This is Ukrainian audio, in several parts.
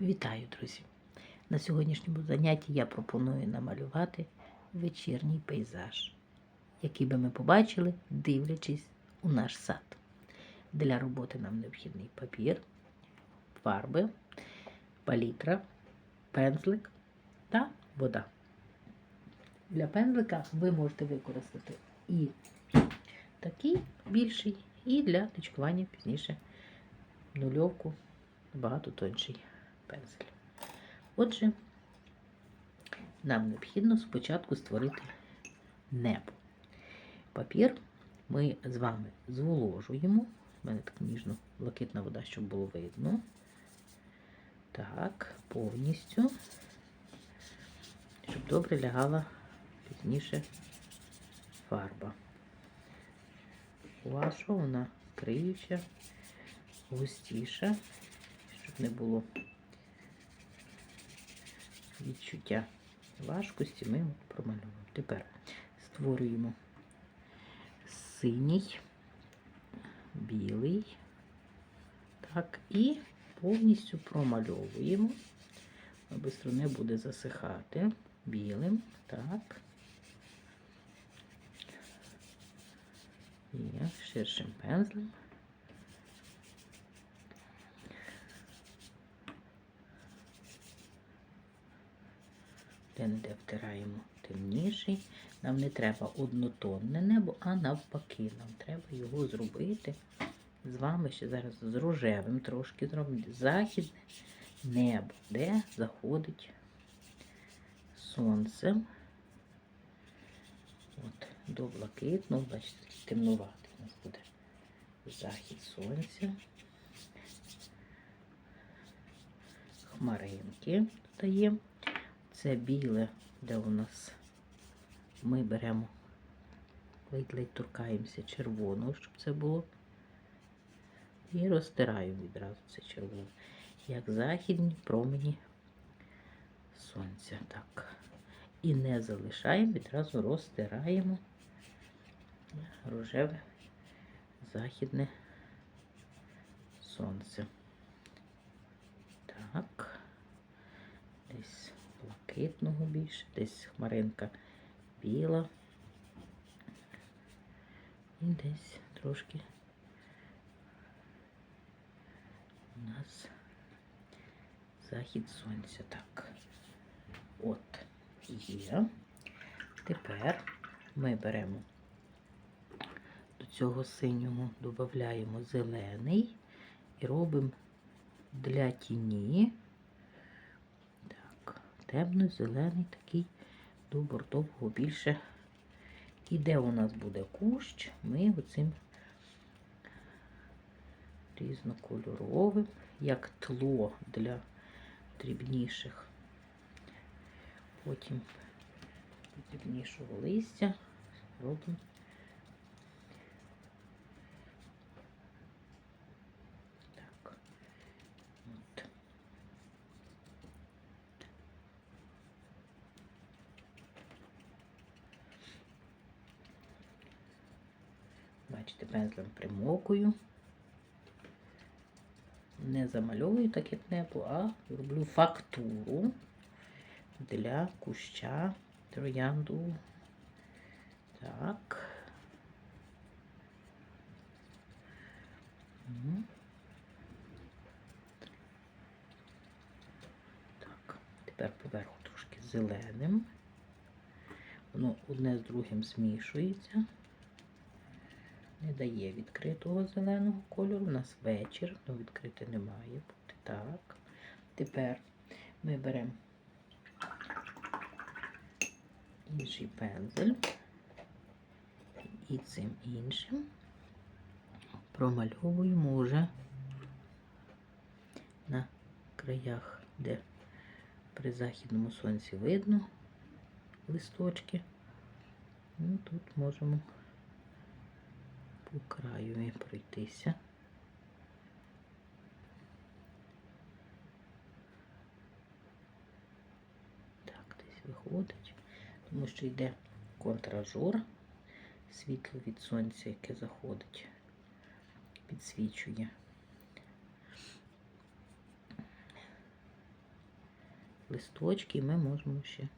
Вітаю, друзі! На сьогоднішньому занятті я пропоную намалювати вечірній пейзаж, який би ми побачили, дивлячись у наш сад. Для роботи нам необхідний папір, фарби, палітра, пензлик та вода. Для пензлика ви можете використати і такий більший, і для точкування пізніше нульовку набагато тонший пензель. Отже, нам необхідно спочатку створити небо. Папір ми з вами зволожуємо. У мене така ніжно-блакитна вода, щоб було видно. Так, повністю, щоб добре лягала пізніше фарба. Ваша вона криюча, густіша, щоб не було відчуття важкості, ми промалюємо. Тепер створюємо синій, білий, так, і повністю промальовуємо, аби не буде засихати білим, так. І ширшим пензлем. Де-не-де втираємо темніший. Нам не треба однотонне небо, а навпаки, нам треба його зробити. З вами ще зараз з рожевим трошки зробимо західне небо, де заходить сонце. От, до блакитного, бачите, такий темнуватий у нас буде захід сонця. Хмаринки додаємо. Це біле, де у нас ми беремо, ледь-ледь торкаємося червоного, щоб це було. І розтираємо відразу це червоне. Як західні промені сонця. Так. І не залишаємо, відразу розтираємо рожеве західне сонце. Так. Десь блакитного більше, десь хмаринка біла. І десь трошки у нас захід сонця. Так. От є. Тепер ми беремо до цього синього додаємо зелений і робимо для тіні темно-зелений такий до бордового більше. І де у нас буде кущ, ми оцим різнокольоровим, як тло для дрібніших, потім дрібнішого листя робимо. Так, от. Бачите, пензлем примокую. Не замальовую так, як небо, а роблю фактуру для куща троянду. Так. Так, тепер поверху трошки зеленим. Воно одне з другим змішується не дає відкритого зеленого кольору. У нас вечір, але відкрити не має бути. Так. Тепер ми беремо інший пензель і цим іншим промальовуємо вже на краях, де при західному сонці видно листочки. Ну, тут можемо по краю пройтися. Так, десь виходить, тому що йде контражор, світло від сонця, яке заходить, підсвічує листочки, і ми можемо ще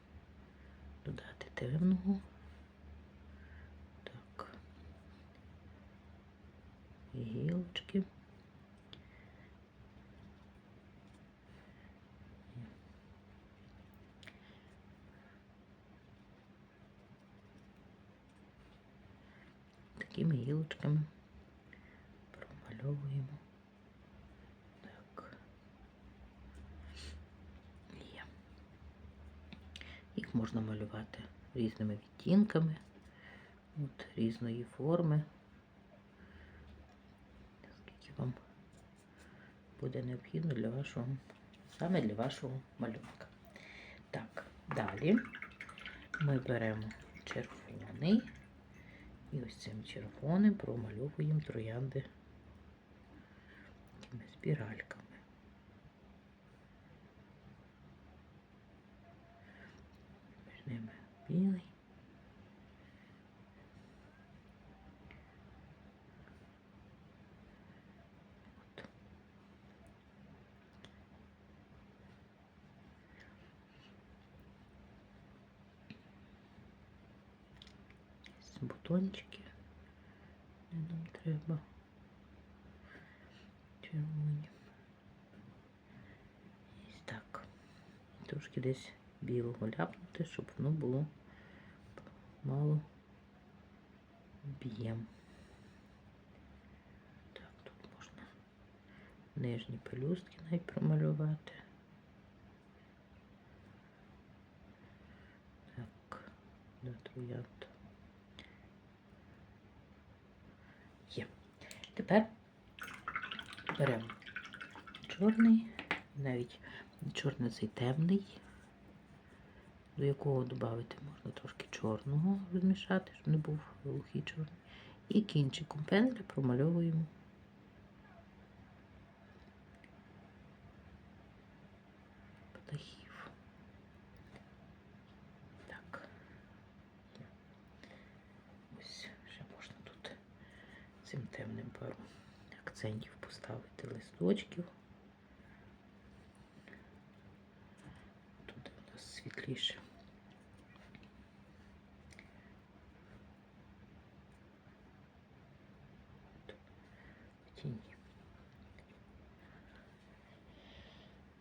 додати темного. Так. І гілочки. Такими гілочками промальовуємо. Так. Є. Їх можна малювати різними відтінками, от, різної форми. Скільки вам буде необхідно для вашого, саме для вашого малюнка. Так, далі ми беремо червоний. І ось цим червоним промальовуємо троянди такими спіральками. Ними білий. От. Ось бутончики. Не нам треба. Червоні. Ось так. Трошки десь білого ляпнути, щоб воно було мало б'єм. Так, тут можна нижні пелюстки навіть промалювати. Так, до троянд. Є. Тепер беремо чорний, навіть чорний цей темний, до якого додати можна трошки чорного розмішати, щоб не був глухий чорний. І кінчиком пензля промальовуємо птахів. Так. Ось ще можна тут цим темним пару акцентів поставити листочків. Тут у нас світліше.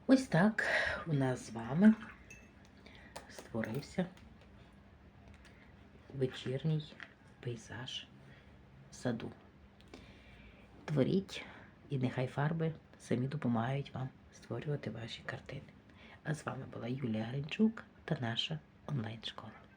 Ось так у нас з вами створився вечірній пейзаж саду. Творіть, і нехай фарби самі допомагають вам створювати ваші картини. А з вами була Юлія Гринчук та наша онлайн-школа.